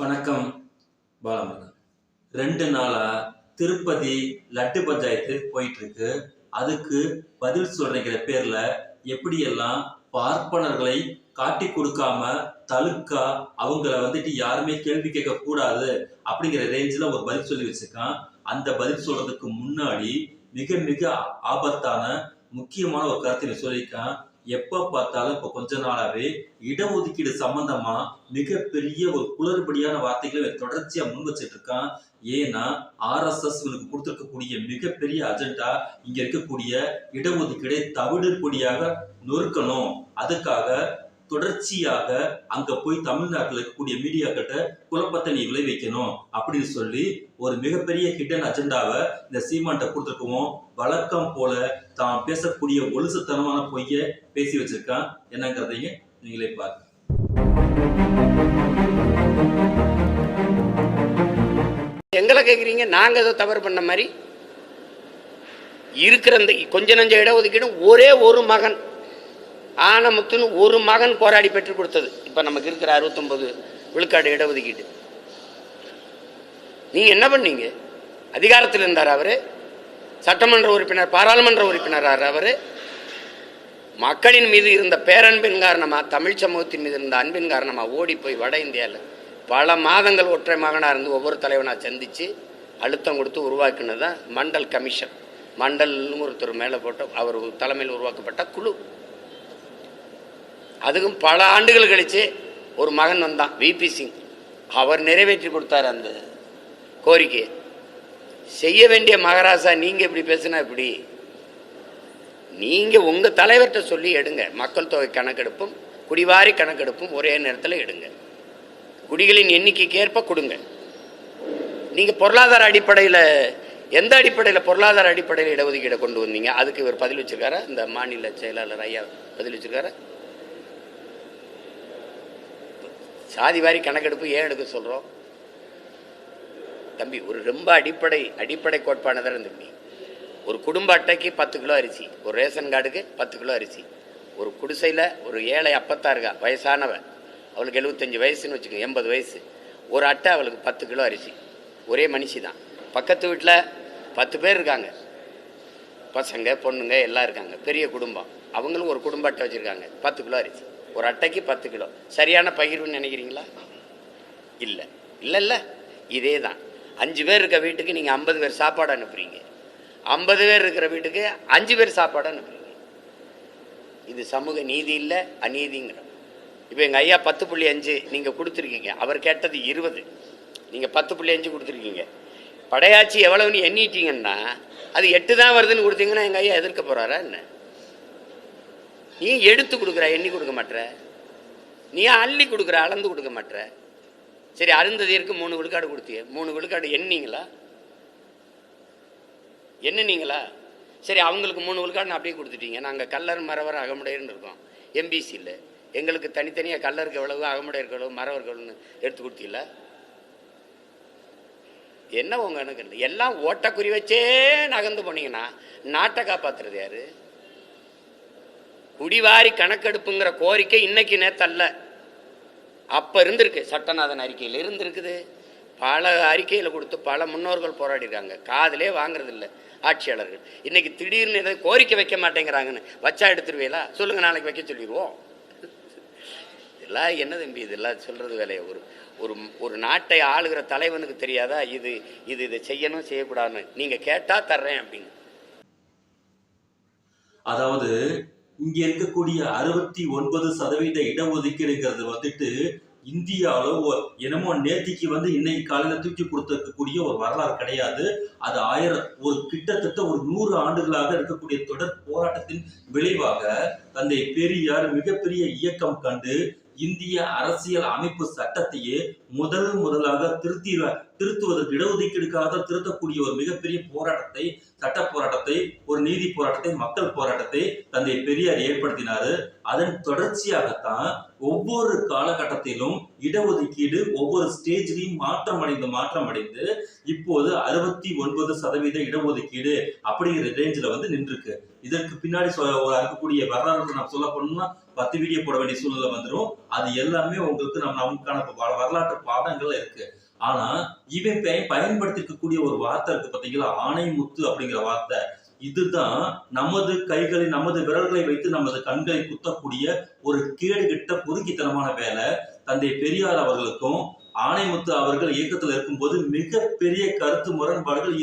வணக்கம் பாலமுருகன். ரெண்டு நாளா திருப்பதி லட்டு பஞ்சாயத்து போயிட்டு இருக்கு அதுக்கு பதில் சொல்றேங்கிற பேர்ல எப்படியெல்லாம் பார்ப்பனர்களை காட்டி கொடுக்காம தழுக்கா அவங்கள வந்துட்டு யாருமே கேள்வி கேட்க கூடாது அப்படிங்கிற ரேஞ்சில் ஒரு பதில் சொல்லி வச்சிருக்கான். அந்த பதில் சொல்றதுக்கு முன்னாடி மிக மிக ஆபத்தான முக்கியமான ஒரு கருத்தை சொல்லியிருக்கான். எப்ப பார்த்தாலும் இப்ப கொஞ்ச நாளாவே இடஒதுக்கீடு சம்பந்தமா மிகப்பெரிய ஒரு குளறுபடியான வார்த்தைகளை தொடர்ச்சியாக தொடர்ச்சியா முன் வச்சிட்டு இருக்கான். ஏன்னா ஆர்எஸ்எஸ் இவனுக்கு கொடுத்துருக்கக்கூடிய மிகப்பெரிய அஜெண்டா இங்க இருக்கக்கூடிய இடஒதுக்கீடை தவிடுபடியாக நொறுக்கணும். அதுக்காக தொடர்ச்சியாக அங்க போய் தமிழ்நாட்டில் இருக்கக்கூடிய மீடியாக்கிட்ட குழப்பத்தை நீ விளைவிக்கணும் அப்படின்னு சொல்லி ஒரு மிகப்பெரிய ஹிடன் அஜெண்டாவை இந்த சீமான்ட்ட கொடுத்துருக்கவும் வழக்கம் போல தான் பேசக்கூடிய ஒழுசுத்தனமான பொய்ய பேசி வச்சிருக்கான். என்னங்கிறதையும் நீங்களே பாருங்க. எங்களை கேட்குறீங்க நாங்கள் ஏதோ தவறு பண்ண மாதிரி? இருக்கிற இந்த கொஞ்ச நஞ்ச இடஒதுக்கீடும் ஒரே ஒரு மகன். ஆனமுத்துன்னு ஒரு மகன் போராடி பெற்றுக் கொடுத்தது. இப்போ நமக்கு இருக்கிற அறுபத்தொம்பது விழுக்காடு இடஒதுக்கீடு. நீங்கள் என்ன பண்ணீங்க? அதிகாரத்தில் இருந்தார் அவர்? சட்டமன்ற உறுப்பினர் பாராளுமன்ற உறுப்பினரார் அவர்? மக்களின் மீது இருந்த பேரன்பின் காரணமாக தமிழ் சமூகத்தின் மீது இருந்த அன்பின் காரணமாக ஓடி போய் வட இந்தியாவில் பல மாதங்கள் ஒற்றை மகனாக இருந்து ஒவ்வொரு தலைவனாக சந்தித்து அழுத்தம் கொடுத்து உருவாக்கினது தான் மண்டல் கமிஷன். மண்டல்னு ஒருத்தர் மேலே போட்ட அவர் தலைமையில் உருவாக்கப்பட்ட குழு. அதுக்கும் பல ஆண்டுகள் கழித்து ஒரு மகன் வந்தான் விபி சிங் அவர் நிறைவேற்றி கொடுத்தார் அந்த கோரிக்கையை. செய்ய வேண்டிய மகாராஜா நீங்கள் இப்படி பேசுனா இப்படி நீங்கள் உங்கள் தலைவர்கிட்ட சொல்லி எடுங்க. மக்கள் தொகை கணக்கெடுப்பும் குடிவாரி கணக்கெடுப்பும் ஒரே நேரத்தில் எடுங்க. குடிகளின் எண்ணிக்கைக்கு ஏற்ப கொடுங்க. நீங்கள் பொருளாதார அடிப்படையில் எந்த அடிப்படையில் பொருளாதார அடிப்படையில் இடஒதுக்கீடை கொண்டு வந்தீங்க? அதுக்கு இவர் பதில் வச்சிருக்காரா? இந்த மாநில செயலாளர் ஐயா பதில் வச்சிருக்காரா? சாதி வாரி கணக்கெடுப்பு ஏன் எடுக்க சொல்கிறோம் தம்பி ஒரு ரொம்ப அடிப்படை அடிப்படை கோட்பானதான் தம்பி. ஒரு குடும்ப அட்டைக்கு பத்து கிலோ அரிசி ஒரு ரேஷன் கார்டுக்கு பத்து கிலோ அரிசி. ஒரு குடிசையில் ஒரு ஏழை அப்பத்தா இருக்கா வயசானவன் அவளுக்கு எழுபத்தஞ்சு வயசுன்னு வச்சுக்கோங்க எண்பது வயசு. ஒரு அட்டை அவளுக்கு பத்து கிலோ அரிசி. ஒரே மனுஷி தான் பக்கத்து வீட்டில் பத்து பேர் இருக்காங்க. பசங்க பொண்ணுங்க எல்லாம் இருக்காங்க. பெரிய குடும்பம். அவங்களும் ஒரு குடும்ப அட்டை வச்சுருக்காங்க பத்து கிலோ அரிசி. ஒரு அட்டைக்கு பத்து கிலோ. சரியான பகிர்வுன்னு நினைக்கிறீங்களா? இல்லை. இல்லை இல்லை. இதே தான் அஞ்சு பேர் இருக்க வீட்டுக்கு நீங்கள் ஐம்பது பேர் சாப்பாடு அனுப்புறீங்க. ஐம்பது பேர் இருக்கிற வீட்டுக்கு அஞ்சு பேர் சாப்பாடு அனுப்புறீங்க. இது சமூக நீதி இல்லை அநீதிங்கிறோம். இப்போ எங்கள் ஐயா பத்து புள்ளி அஞ்சு நீங்கள் கொடுத்துருக்கீங்க. அவர் கேட்டது இருபது. நீங்கள் பத்து புள்ளி அஞ்சு கொடுத்துருக்கீங்க. படையாச்சி எவ்வளவுன்னு எண்ணிட்டீங்கன்னா அது எட்டு தான் வருதுன்னு கொடுத்தீங்கன்னா எங்கள் ஐயா எதிர்க்க போகிறாரா என்ன? நீ எடுத்து கொடுக்குற எண்ணி கொடுக்க மாட்டேற நீ அள்ளி கொடுக்குற அளந்து கொடுக்க மாட்டேற சரி அருந்ததியருக்கு மூணு விழுக்காடு கொடுத்திய. மூணு விழுக்காடு எண்ணீங்களா எண்ணுனீங்களா? சரி அவங்களுக்கு மூணு விழுக்காடு அப்படியே கொடுத்துட்டீங்க. நாங்கள் கல்லர் மரவர் அகமுடையர்னு இருக்கோம் எம்பிசியில் எங்களுக்கு தனித்தனியாக கல்லருக்கு எவ்வளவு அகமுடையருக்கு எவ்வளவு மரவருக்கு எடுத்து கொடுத்தீங்களா என்ன உங்க எனக்கு எல்லாம் ஓட்டக்குறி வச்சே நகர்ந்து போனீங்கன்னா நாட்டை காப்பாத்துறது யாரு? குடிவாரி கணக்கெடுப்புங்கிற கோரிக்கை இன்னைக்கு நேத்தல்ல. அப்ப இருந்திருக்கு சட்டநாதன் அறிக்கையில் இருந்திருக்குது. பல அறிக்கையில் கொடுத்து பல முன்னோர்கள் போராடிருக்காங்க. காதலே வாங்குறது இல்லை ஆட்சியாளர்கள். இன்னைக்கு திடீர்னு எதாவது கோரிக்கை வைக்க மாட்டேங்கிறாங்கன்னு வச்சா எடுத்துருவீங்களா? சொல்லுங்க நாளைக்கு வைக்க சொல்லிடுவோம். இதெல்லாம் என்ன தம்பி இதெல்லாம் சொல்றது வேலையை? ஒரு ஒரு ஒரு நாட்டை ஆளுகிற தலைவனுக்கு தெரியாதா? இது இது இதை செய்யணும் செய்யக்கூடாதுன்னு. நீங்க கேட்டா தர்றேன் அப்படின்னு. அதாவது இங்கே இருக்கக்கூடிய அறுபத்தி ஒன்பது சதவீத இடஒதுக்கீடுங்கிறது வந்துட்டு இந்தியாவில் என்னமோ நேத்திக்கு வந்து இன்னைக்கு காலையில் தூக்கி கொடுத்துருக்கக்கூடிய ஒரு வரலாறு கிடையாது. அது ஆயிரம் ஒரு கிட்டத்தட்ட ஒரு நூறு ஆண்டுகளாக இருக்கக்கூடிய தொடர் போராட்டத்தின் விளைவாக தந்தை பெரியார் மிகப்பெரிய இயக்கம் கண்டு இந்திய அரசியல் அமைப்பு சட்டத்தையே முதல் முதலாக திருத்தி திருத்துவதற்கு இடஒதுக்கீடுக்காக திருத்தக்கூடிய ஒரு மிகப்பெரிய போராட்டத்தை சட்ட போராட்டத்தை ஒரு நீதி போராட்டத்தை மக்கள் போராட்டத்தை தந்தை பெரியார் ஏற்படுத்தினாரு. அதன் தொடர்ச்சியாகத்தான் ஒவ்வொரு காலகட்டத்திலும் இடஒதுக்கீடு ஒவ்வொரு ஸ்டேஜ்லையும் மாற்றம் அடைந்து மாற்றம் அடைந்து இப்போது அறுபத்தி ஒன்பது சதவீத இடஒதுக்கீடு அப்படிங்கிற ரேஞ்சில் வந்து நின்றுருக்கு. இதற்கு பின்னாடி சொ- இருக்கக்கூடிய வரலாறு நான் சொல்ல போனோம்னா பத்து வீடியோ போட வேண்டிய சூழ்நிலை வந்துடும் அது எல்லாமே உங்களுக்கு நம்ம நமக்கான வ- வரலாற்று பாடங்கள் இருக்கு. ஆனா இவன் பயன்படுத்திக்கக்கூடிய ஒரு வார்த்தை இருக்கு பாத்தீங்களா? ஆணைமுத்து அப்படிங்கிற வார்த்தை. இதுதான் நமது கைகளை நமது விரல்களை வைத்து நமது கண்களை குத்தக்கூடிய ஒரு கேடுகிட்ட பொறுக்கித்தனமான வேலை. தந்தை பெரியார் அவர்களுக்கும் ஆணைமுத்து அவர்கள் இயக்கத்தில் இருக்கும்போது மிகப்பெரிய கருத்து முரண்பாடுகள்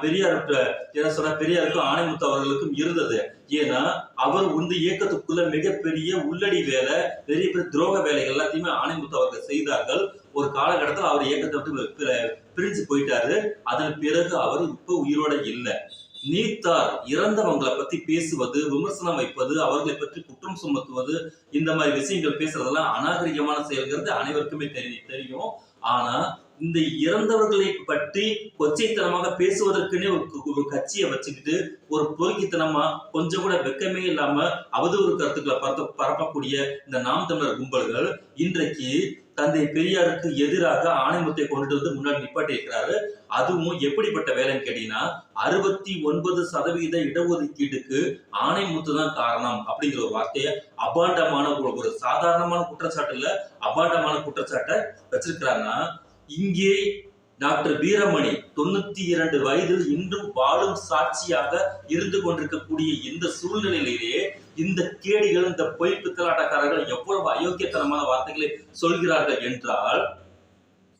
பெரியார் என்ன சொன்ன பெரியாருக்கும் ஆணைமுத்து அவர்களுக்கும் இருந்தது. ஏன்னா அவர் வந்து இயக்கத்துக்குள்ள மிகப்பெரிய உள்ளடி வேலை பெரிய பெரிய துரோக வேலைகள் எல்லாத்தையுமே ஆணைமுத்து அவர்கள் செய்தார்கள். ஒரு காலகட்டத்தில் அவர் இயக்கத்தை விட்டு பிரிஞ்சு போயிட்டாரு. அதன் பிறகு அவர் இப்ப உயிரோட இல்லை. நீத்தார் இறந்தவங்களை பத்தி பேசுவது விமர்சனம் வைப்பது அவர்களை பற்றி குற்றம் சுமத்துவது இந்த மாதிரி விஷயங்கள் பேசுறதெல்லாம் அநாகரிகமான செயல்கிறது அனைவருக்குமே தெரியும் தெரியும். ஆனா இந்த இறந்தவர்களை பற்றி கொச்சைத்தனமாக பேசுவதற்குனே ஒரு ஒரு கட்சியை வச்சுக்கிட்டு ஒரு பொறுக்கித்தனமா கொஞ்சம் கூட வெக்கமே இல்லாம அவதூறு கருத்துக்களை பரப்ப பரப்பக்கூடிய இந்த நாம் தமிழர் கும்பல்கள் இன்றைக்கு தந்தை பெரியாருக்கு எதிராக ஆணைமுத்தை கொண்டு வந்து முன்னாடி நிப்பாட்டியிருக்கிறாரு அதுவும் எப்படிப்பட்ட வேலைன்னு கேட்டீங்கன்னா அறுபத்தி ஒன்பது சதவீத இடஒதுக்கீட்டுக்கு ஆணைமுத்து தான் காரணம் அப்படிங்கிற ஒரு வார்த்தையை அபாண்டமான ஒரு ஒரு சாதாரணமான குற்றச்சாட்டு இல்ல அபாண்டமான குற்றச்சாட்டை வச்சிருக்கிறாங்கன்னா இங்கே டாக்டர் வீரமணி தொண்ணூத்தி இரண்டு வயதில் இன்றும் வாழும் சாட்சியாக இருந்து கொண்டிருக்கக்கூடிய இந்த சூழ்நிலையிலேயே இந்த கேடிகள் இந்த பொய் பித்தலாட்டக்காரர்கள் எவ்வளவு அயோக்கியத்தனமான வார்த்தைகளை சொல்கிறார்கள் என்றால்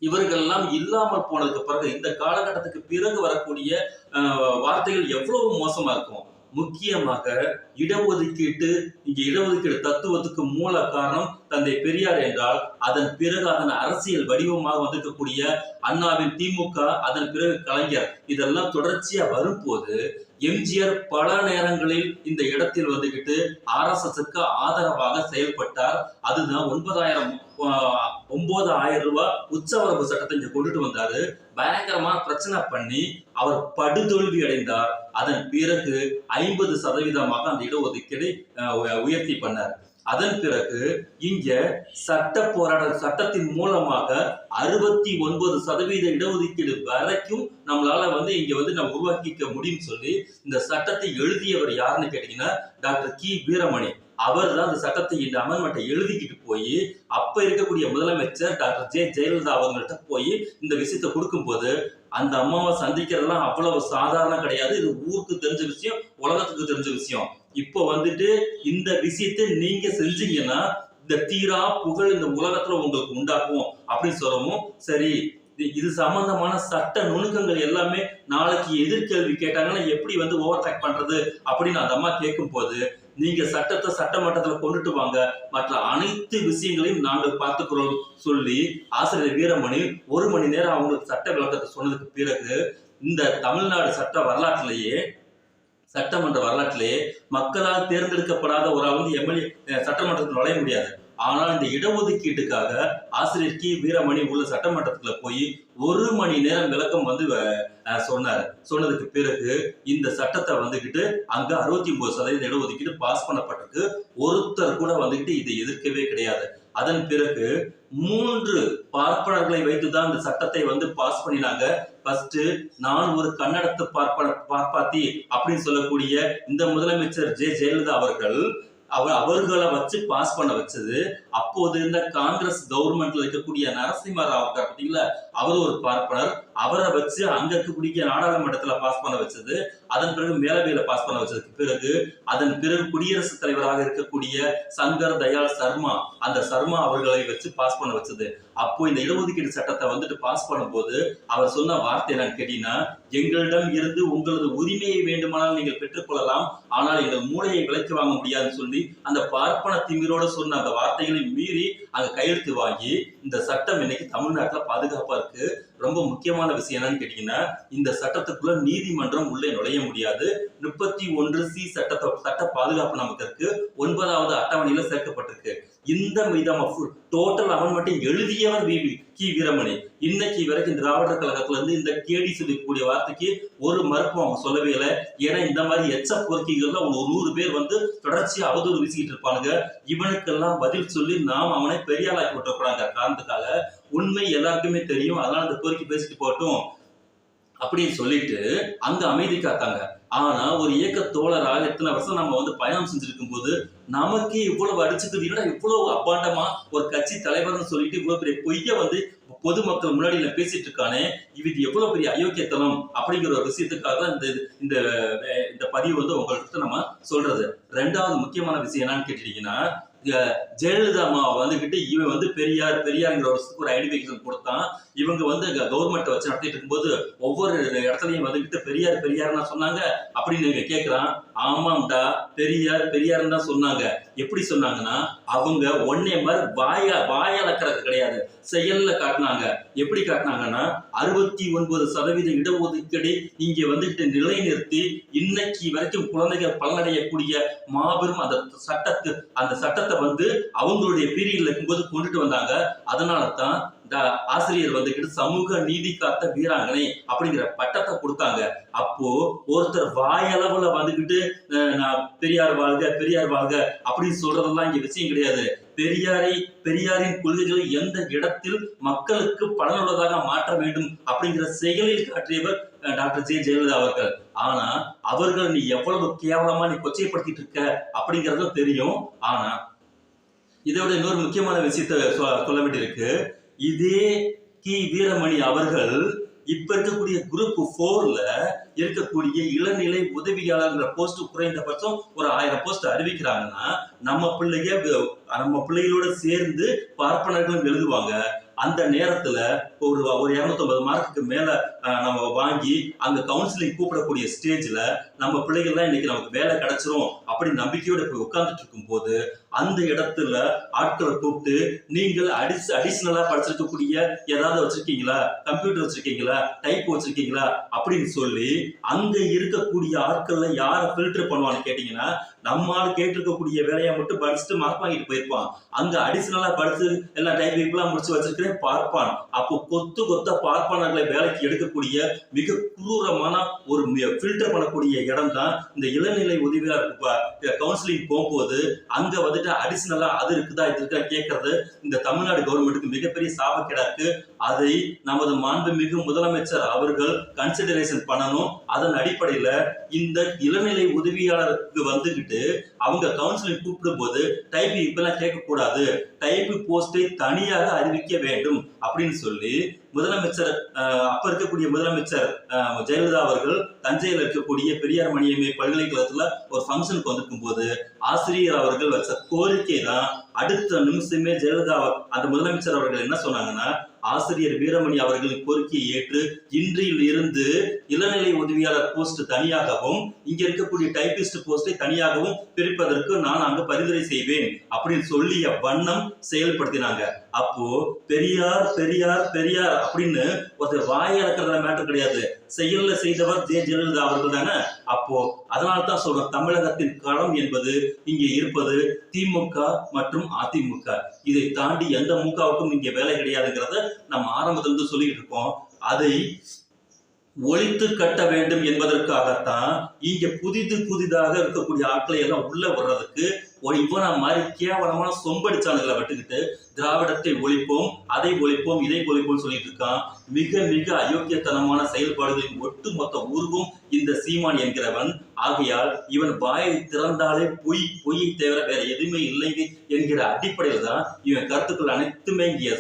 இவர்கள்லாம் இல்லாமல் போனதுக்கு பிறகு இந்த காலகட்டத்துக்கு பிறகு வரக்கூடிய வார்த்தைகள் எவ்வளவு மோசமா இருக்கும்? முக்கியமாக இடஒதுக்கீட்டு இங்க இடஒதுக்கீடு தத்துவத்துக்கு மூல காரணம் தந்தை பெரியார் என்றால் அதன் பிறகு அதன் அரசியல் வடிவமாக வந்திருக்கக்கூடிய அண்ணாவின் திமுக அதன் பிறகு கலைஞர். இதெல்லாம் தொடர்ச்சியா வரும்போது எம்ஜிஆர் பல நேரங்களில் இந்த இடத்தில் வந்துகிட்டு ஆர்எஸ்எஸ்க்கு ஆதரவாக செயல்பட்டார். அதுதான் ஒன்பதாயிரம் ஒன்பது ஆயிரம் ரூபாய் உச்சவரம்பு சட்டத்தை இங்க கொண்டுட்டு வந்தாரு. பயங்கரமா பிரச்சனை பண்ணி அவர் படுதோல்வி அடைந்தார். அதன் பிறகு ஐம்பது சதவீதமாக அந்த இடஒதுக்கீடு அஹ், உயர்த்தி பண்ணார். அதன் பிறகு இங்க சட்ட போராட சட்டத்தின் மூலமாக அறுபத்தி ஒன்பது சதவீத இடஒதுக்கீடு வரைக்கும் நம்மளால வந்து இங்க வந்து நம்ம உருவாக்கிக்க முடியும்னு சொல்லி இந்த சட்டத்தை எழுதியவர் யாருன்னு கேட்டீங்கன்னா டாக்டர் கி. வீரமணி. அவர் தான் இந்த சட்டத்தை இந்த அமெண்ட்மெண்ட்டை எழுதிக்கிட்டு போய் அப்ப இருக்கக்கூடிய முதலமைச்சர் டாக்டர் ஜே. ஜெயலலிதா அவங்கள்ட்ட போய் இந்த விஷயத்தை கொடுக்கும்போது அந்த அம்மாவை சந்திக்கிறதெல்லாம் அவ்வளவு சாதாரண கிடையாது. இது ஊருக்கு தெரிஞ்ச விஷயம் உலகத்துக்கு தெரிஞ்ச விஷயம். இப்போ வந்துட்டு இந்த விஷயத்தை நீங்க செஞ்சீங்கன்னா இந்த தீரா புகழ் இந்த உலகத்துல உங்களுக்கு உண்டாக்கும் அப்படின்னு சொல்லவும் சரி இது- இது சம்பந்தமான சட்ட நுணுக்கங்கள் எல்லாமே நாளைக்கு எதிர்கேள்வி கேட்டாங்கன்னா எப்படி வந்து ஓவர் டேக் பண்றது அப்படின்னு அந்த அம்மா கேட்கும் போது நீங்க சட்டத்தை சட்டமன்றத்துல கொண்டுட்டு வாங்க. மற்ற அனைத்து விஷயங்களையும் நாங்கள் பார்த்துக்கிறோம் சொல்லி ஆசிரியர் வீரமணி ஒரு மணி நேரம் அவங்களுக்கு சட்ட விளக்கத்தை சொன்னதுக்கு பிறகு இந்த தமிழ்நாடு சட்ட வரலாற்றிலேயே சட்டமன்ற வரலாற்றிலேயே மக்களால் தேர்ந்தெடுக்கப்படாத ஒரு வந்து எம்எல்ஏ சட்டமன்றத்தில் நுழைய முடியாது. ஆனால் இந்த இடஒதுக்கீட்டுக்காக ஆசிரியர் கி. வீரமணி உள்ள சட்டமன்றத்துல போய் ஒரு மணி நேரம் விளக்கம் வந்து சொன்னார். சொன்னதுக்கு பிறகு இந்த சட்டத்தை வந்துகிட்டு அங்க அறுபத்தி ஒன்பது சதவீத இடஒதுக்கீடு பாஸ் பண்ணப்பட்டிருக்கு. ஒருத்தர் கூட வந்துகிட்டு இதை எதிர்க்கவே கிடையாது. அதன் பிறகு மூன்று பார்ப்பனர்களை வைத்துதான் இந்த சட்டத்தை வந்து பாஸ் பண்ணினாங்க. ஃபர்ஸ்ட் நான் ஒரு கன்னடத்து பார்ப்பன பார்ப்பாத்தி அப்படின்னு சொல்லக்கூடிய இந்த முதலமைச்சர் ஜெ. ஜெயலலிதா அவர்கள் அவர் அவர்களை வச்சு பாஸ் பண்ண வச்சது அப்போது இருந்த காங்கிரஸ் கவர்மெண்ட்ல இருக்கக்கூடிய நரசிம்ம ராவ் இருக்கார் பார்த்தீங்களா அவர் ஒரு பார்ப்பனர். அவரை வச்சு அங்க இருக்கக்கூடிய நாடாளுமன்றத்துல பாஸ் பண்ண வச்சது. அதன் பிறகு மேலவையில பாஸ் பண்ண வச்சதுக்கு பிறகு அதன் பிறகு குடியரசுத் தலைவராக இருக்கக்கூடிய சங்கர் தயாள் சர்மா அந்த சர்மா அவர்களை வச்சு பாஸ் பண்ண வச்சது. அப்போ இந்த இடஒதுக்கீடு சட்டத்தை வந்துட்டு பாஸ் பண்ணும்போது அவர் சொன்ன வார்த்தை என்னன்னு கேட்டீங்கன்னா எங்களிடம் இருந்து உங்களது உரிமையை வேண்டுமானால் நீங்கள் பெற்றுக்கொள்ளலாம். ஆனால் எங்கள் மூளையை விலைக்கு வாங்க முடியாதுன்னு சொல்லி அந்த பார்ப்பன திமிரோட சொன்ன அந்த வார்த்தைகளை மீறி அங்க கையெழுத்து வாங்கி இந்த சட்டம் இன்னைக்கு தமிழ்நாட்டுல பாதுகாப்பா இருக்கு. ரொம்ப முக்கியமான விஷயம் என்னன்னு கேட்டீங்கன்னா இந்த சட்டத்துக்குள்ள நீதிமன்றம் உள்ளே நுழைய முடியாது. முப்பத்தி ஒன்று சி சட்டத்தை சட்ட பாதுகாப்பு நமக்கு இருக்கு. ஒன்பதாவது அட்டவணையில சேர்க்கப்பட்டிருக்கு. இந்த விதமா டோட்டல் அவன் எழுதியவர் எழுதியவன் வி- கி வீரமணி. இன்னைக்கு வரைக்கும் திராவிடர் கழகத்துல இருந்து இந்த கேடி சொல்லக்கூடிய வார்த்தைக்கு ஒரு மறுப்பும் அவங்க சொல்லவே இல்லை. ஏன்னா இந்த மாதிரி எச்ச பொறுக்கிகள்ல ஒரு நூறு பேர் வந்து தொடர்ச்சியா அவதூறு வீசிக்கிட்டு இருப்பானுங்க. இவனுக்கெல்லாம் பதில் சொல்லி நாம் அவனை பெரியாளாக்கி விட்டுறக்கூடாங்க காரணத்துக்காக உண்மை எல்லாருக்குமே தெரியும். அதனால இந்த பொறுக்கி பேசிட்டு போகட்டும். அப்படின்னு சொல்லிட்டு அங்க அமைதி காத்தாங்க ஆனா ஒரு இயக்க தோழராக எத்தனை வருஷம் நம்ம வந்து பயணம் செஞ்சிருக்கும் போது நமக்கு இவ்வளவு அடிச்சுக்குது இல்லைன்னா இவ்வளவு அப்பாண்டமா ஒரு கட்சி தலைவர்னு சொல்லிட்டு இவ்வளவு பெரிய பொய்ய வந்து பொதுமக்கள் முன்னாடி நான் பேசிட்டு இருக்கானே இது எவ்வளவு பெரிய அயோக்கியத்தனம் அப்படிங்கிற ஒரு விஷயத்துக்காக தான் இந்த இந்த இந்த பதிவு வந்து உங்கள்கிட்ட நம்ம சொல்றது. ரெண்டாவது முக்கியமான விஷயம் என்னன்னு கேட்டீங்கன்னா ஜெயலலிதா அம்மாவை வந்துகிட்டு இவன் வந்து பெரியார் பெரியாருங்கிற ஒரு ஒரு ஐடென்டிஃபிகேஷன் கொடுத்தான். இவங்க வந்து கவர்மெண்ட்டை வச்சு நடத்திட்டு இருக்கும்போது ஒவ்வொரு இடத்துலயும் வந்துகிட்டு பெரியார் பெரியார்னா சொன்னாங்க அப்படின்னு நீங்க கேட்கிறான் ஆமாம்டா பெரியார் பெரியார்னு தான் சொன்னாங்க. எப்படி சொன்னாங்கன்னா அவங்க ஒன்னே மாதிரி வாயா வாயாலக்கிறது கிடையாது. செயல்ல காட்டினாங்க. எப்படி காட்டினாங்கன்னா அறுபத்தி ஒன்பது சதவீத இடஒதுக்கீடு இங்கே வந்துகிட்டு நிலைநிறுத்தி இன்னைக்கு வரைக்கும் குழந்தைகள் பலனடையக்கூடிய மாபெரும் அந்த சட்டத்து அந்த சட்டத்தை வந்து அவங்களுடைய பீரியட்ல இருக்கும்போது கொண்டுட்டு வந்தாங்க. அதனால தான் ஆசிரியர் வந்துகிட்டு சமூக நீதி காத்த வீராங்கனை அப்படிங்கிற பட்டத்தை கொடுத்தாங்க. அப்போ ஒருத்தர் வாயளவுல வந்துகிட்டு அஹ், நான் பெரியார் வாழ்க பெரியார் வாழ்க அப்படின்னு சொல்றதெல்லாம் இங்க விஷயம் கிடையாது. பெரியாரை பெரியாரின் கொள்கைகளை எந்த இடத்தில் மக்களுக்கு பலனுள்ளதாக மாற்ற வேண்டும் அப்படிங்கிற செயலில் காட்டியவர் டாக்டர் ஜெய ஜெயலலிதா அவர்கள். ஆனா அவர்கள் நீ எவ்வளவு கேவலமா நீ கொச்சைப்படுத்திட்டு இருக்க அப்படிங்கறதும் தெரியும். ஆனா இதை விட இன்னொரு முக்கியமான விஷயத்த சொ- சொல்ல வேண்டியிருக்கு. இதே கி. வீரமணி அவர்கள் இப்ப இருக்கக்கூடிய குரூப் போர்ல இருக்கக்கூடிய இளநிலை உதவியாளர்ங்கிற போஸ்ட் குறைந்தபட்சம் ஒரு ஆயிரம் போஸ்ட் அறிவிக்கிறாங்கன்னா நம்ம பிள்ளைங்க நம்ம பிள்ளைகளோட சேர்ந்து பார்ப்பனர்களும் எழுதுவாங்க. அந்த நேரத்துல ஒரு ஒரு இருநூத்தொன்பது மார்க்குக்கு மேல நம்ம வாங்கி அங்க கவுன்சிலிங் கூப்பிடக்கூடிய ஸ்டேஜ்ல நம்ம பிள்ளைகள்லாம் இன்னைக்கு நமக்கு வேலை கிடைச்சிரும் அப்படி நம்பிக்கையோட போய் உட்கார்ந்துட்டு இருக்கும் போது அந்த இடத்துல ஆட்களை கூப்பிட்டு நீங்கள் அடிஸ் அடிஷ்னலா படிச்சிருக்கக்கூடிய ஏதாவது வச்சிருக்கீங்களா? கம்ப்யூட்டர் வச்சிருக்கீங்களா? டைப் வச்சிருக்கீங்களா? அப்படின்னு சொல்லி அங்க இருக்கக்கூடிய ஆட்கள்ல யாரை ஃபில்டர் பண்ணுவான்னு கேட்டீங்கன்னா நம்மால் கேட்டிருக்கக்கூடிய வேலையை மட்டும் படிச்சுட்டு மார்க் வாங்கிட்டு போயிருப்பான். அங்க அடிஷனலா படிச்சு எல்லாம் டைப் எல்லாம் முடிச்சு வச்சிருக்கிறேன் பார்ப்பான். அப்போ கொத்து கொத்த பார்ப்பானர்களை வேலைக்கு எடுக்கக்கூடிய மிக குரூரமான ஒரு ஃபில்டர் பண்ணக்கூடிய இடம் தான் இந்த இளநிலை உதவியாளர் கவுன்சிலிங் போகும்போது அங்க வந்துட்டு அடிஷனலா அது இருக்குதா இது இருக்கா கேட்கறது இந்த தமிழ்நாடு கவர்மெண்ட்டுக்கு மிகப்பெரிய சாபக்கேடா இருக்கு. அதை நமது மாண்புமிகு முதலமைச்சர் அவர்கள் கன்சிடரேஷன் பண்ணணும். அதன் அடிப்படையில இந்த இளநிலை உதவியாளருக்கு வந்துகிட்டு அவங்க கவுன்சிலிங் கூப்பிடும் போது டைப் இப்பெல்லாம் கேட்கக்கூடாது. டைப் போஸ்டை தனியாக அறிவிக்க வேண்டும் அப்படின்னு சொல்லி முதலமைச்சர் அப்ப இருக்கக்கூடிய முதலமைச்சர் ஜெயலலிதா அவர்கள் தஞ்சையில் இருக்கக்கூடிய பெரியார் மணியம்மை பல்கலைக்கழகத்துல ஒரு ஃபங்க்ஷனுக்கு வந்திருக்கும் போது ஆசிரியர் அவர்கள் வச்ச கோரிக்கை தான் அடுத்த நிமிஷமே ஜெயலலிதா அந்த முதலமைச்சர் அவர்கள் என்ன சொன்னாங்கன்னா ஆசிரியர் வீரமணி அவர்களின் கோரிக்கையை ஏற்று இன்றில் இருந்து இளநிலை உதவியாளர் போஸ்ட் தனியாகவும் இங்க இருக்கக்கூடிய டைபிஸ்ட் போஸ்டை தனியாகவும் பிரிப்பதற்கு நான் அங்கு பரிந்துரை செய்வேன் அப்படின்னு சொல்லிய வண்ணம் செயல்படுத்தினாங்க. அப்போ பெரியார் பெரியார் பெரியார் அப்படின்னு ஒருத்தர் வாயை இறக்குறதுல மேட்டர் கிடையாது. செயல்ல செய்தவர் ஜெய ஜெயலலிதா அவர்கள் தானே? அப்போ அதனால தான் சொல்றேன் தமிழகத்தின் களம் என்பது இங்கே இருப்பது திமுக மற்றும் அதிமுக. இதை தாண்டி எந்த முகவுக்கும் இங்கே வேலை கிடையாதுங்கிறத நம்ம ஆரம்பத்திலிருந்து சொல்லிட்டு இருக்கோம். அதை ஒழித்து கட்ட வேண்டும் என்பதற்காகத்தான் இங்க புதிது புதிதாக இருக்கக்கூடிய ஆட்களை எல்லாம் உள்ள வர்றதுக்கு ஒரு இவனா மாதிரி கேவலமான சொம்படிச்சானுகளை விட்டுக்கிட்டு திராவிடத்தை ஒழிப்போம் அதை ஒழிப்போம் இதை ஒழிப்போம் சொல்லிட்டு இருக்கான். மிக மிக அயோக்கியத்தனமான செயல்பாடுகளின் ஒட்டுமொத்த உருவம் இந்த சீமான் என்கிறவன். ஆகையால் இவன் வாயை திறந்தாலே பொய் பொய்யை தவிர வேற எதுவுமே இல்லை என்கிற அடிப்படையில் தான் இவன் கருத்துக்கள் அனைத்துமே இங்கே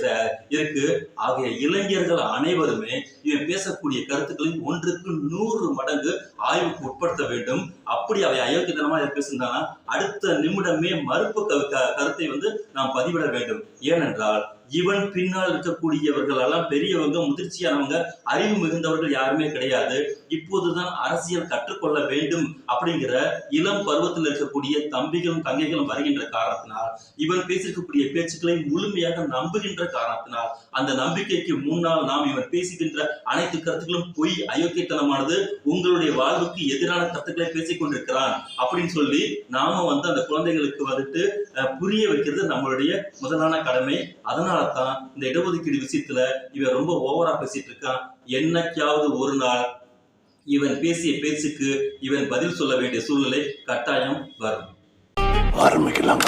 இருக்கு. ஆகிய இளைஞர்கள் அனைவருமே இவன் பேசக்கூடிய கருத்துக்களின் ஒன்றுக்கு நூறு மடங்கு ஆய்வுக்கு உட்படுத்த வேண்டும். அப்படி அவை அயோக்கியத்தனமாக இதை பேசியிருந்தாங்கன்னா அடுத்த நிமிடம் மறுப்பு கருத்தை வந்து நாம் பதிவிட வேண்டும். ஏனென்றால் இவன் பின்னால் இருக்கக்கூடியவர்கள் எல்லாம் பெரியவங்க முதிர்ச்சியானவங்க அறிவு மிகுந்தவர்கள் யாருமே கிடையாது. இப்போதுதான் அரசியல் கற்றுக்கொள்ள வேண்டும் அப்படிங்கிற இளம் பருவத்தில் இருக்கக்கூடிய தம்பிகளும் தங்கைகளும் வருகின்ற காரணத்தினால் இவன் பேசியிருக்கக்கூடிய பேச்சுக்களை முழுமையாக நம்புகின்ற காரணத்தினால் அந்த நம்பிக்கைக்கு முன்னால் நாம் இவன் பேசுகின்ற அனைத்து கருத்துக்களும் பொய் அயோக்கியத்தனமானது உங்களுடைய வாழ்வுக்கு எதிரான கருத்துக்களை பேசிக் கொண்டிருக்கிறான் அப்படின்னு சொல்லி நாம வந்து அந்த குழந்தைகளுக்கு வந்துட்டு புரிய வைக்கிறது நம்மளுடைய முதலான கடமை. அதனால் அதனால தான் இந்த இடஒதுக்கீடு விஷயத்துல இவன் ரொம்ப ஓவரா பேசிட்டு இருக்கான். என்னைக்காவது ஒரு நாள் இவன் பேசிய பேச்சுக்கு இவன் பதில் சொல்ல வேண்டிய சூழ்நிலை கட்டாயம் வரும். ஆரம்பிக்கலாம்.